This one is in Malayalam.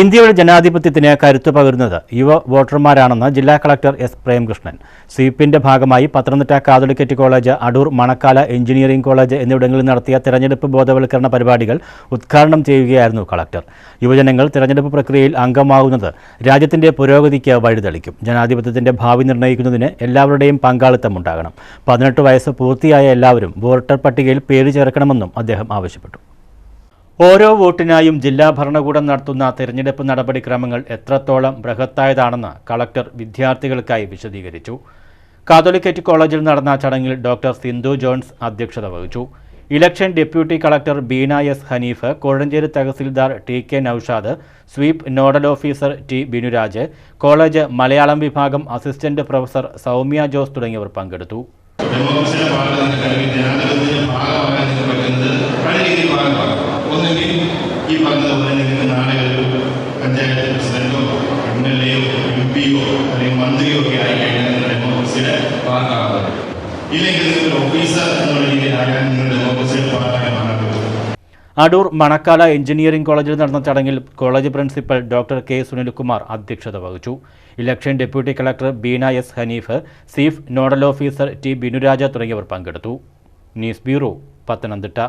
ഇന്ത്യയുടെ ജനാധിപത്യത്തിന് കരുത്തു പകരുന്നത് യുവ വോട്ടർമാരാണെന്ന് ജില്ലാ കളക്ടർ എസ് പ്രേംകൃഷ്ണൻ. സ്വീപ്പിന്റെ ഭാഗമായി Pathanamthitta Catholicate college Adoor Manakkala engineering college എന്നിവിടങ്ങളിൽ നടത്തിയ തെരഞ്ഞെടുപ്പ് ബോധവൽക്കരണ പരിപാടികൾ ഉദ്ഘാടനം ചെയ്യുകയായിരുന്നു കളക്ടർ. യുവജനങ്ങൾ തെരഞ്ഞെടുപ്പ് പ്രക്രിയയിൽ അംഗമാകുന്നത് രാജ്യത്തിന്റെ പുരോഗതിക്ക് വഴിതെളിക്കും. ജനാധിപത്യത്തിന്റെ ഭാവി നിർണയിക്കുന്നതിന് എല്ലാവരുടെയും പങ്കാളിത്തം ഉണ്ടാകണം. പതിനെട്ട് വയസ്സ് പൂർത്തിയായ എല്ലാവരും വോട്ടർ പട്ടികയിൽ പേര് ചേർക്കണമെന്നും അദ്ദേഹം ആവശ്യപ്പെട്ടു. ഓരോ വോട്ടിനായും ജില്ലാ ഭരണകൂടം നടത്തുന്ന തിരഞ്ഞെടുപ്പ് നടപടിക്രമങ്ങൾ എത്രത്തോളം ബൃഹത്തായതാണെന്ന് കളക്ടർ വിദ്യാർത്ഥികൾക്കായി വിശദീകരിച്ചു. കാതോലിക്കറ്റ് കോളേജിൽ നടന്ന ചടങ്ങിൽ ഡോക്ടർ സിന്ധു ജോൺസ് അധ്യക്ഷത വഹിച്ചു. Election deputy collector Beena S Hanif Kozhencherry tahsildar T K Naushad sweep nodal officer T Binuraj college Malayalam വിഭാഗം അസിസ്റ്റന്റ് പ്രൊഫസർ സൗമ്യ ജോസ് തുടങ്ങിയവർ പങ്കെടുത്തു ഡെമോക്രസിയുടെ ഭാഗത്ത് നിങ്ങൾക്ക് അല്ലെങ്കിൽ ജനാധിപത്യത്തിന്റെ ഭാഗമാകാൻ നിങ്ങൾക്ക് പറ്റുന്നത് പല രീതിയിൽ ഭാഗമാകാം ഒന്നുകിൽ ഈ പറഞ്ഞതുപോലെ നിങ്ങൾക്ക് നാളെ പഞ്ചായത്ത് പ്രസിഡന്റോ എം എൽ എയോ എം പിയോ അല്ലെങ്കിൽ മന്ത്രിയോ ഒക്കെ ആയി കഴിഞ്ഞാൽ നിങ്ങൾ ഡെമോക്രസിയുടെ ഭാഗമാകാം. ഇല്ലെങ്കിൽ നിങ്ങൾ ഓഫീസർ എന്നുള്ള രീതിയിലാകാൻ നിങ്ങൾ ഡെമോക്രസിയുടെ ഭാഗമായി മാറാൻ അടൂർ മണക്കാല എഞ്ചിനീയറിംഗ് കോളേജിൽ നടന്ന ചടങ്ങിൽ college principal doctor K Sunilkumar അധ്യക്ഷത വഹിച്ചു. Election deputy collector Beena S Hanif sweep nodal officer T Binuraj തുടങ്ങിയവർ പങ്കെടുത്തു. News bureau Pathanamthitta.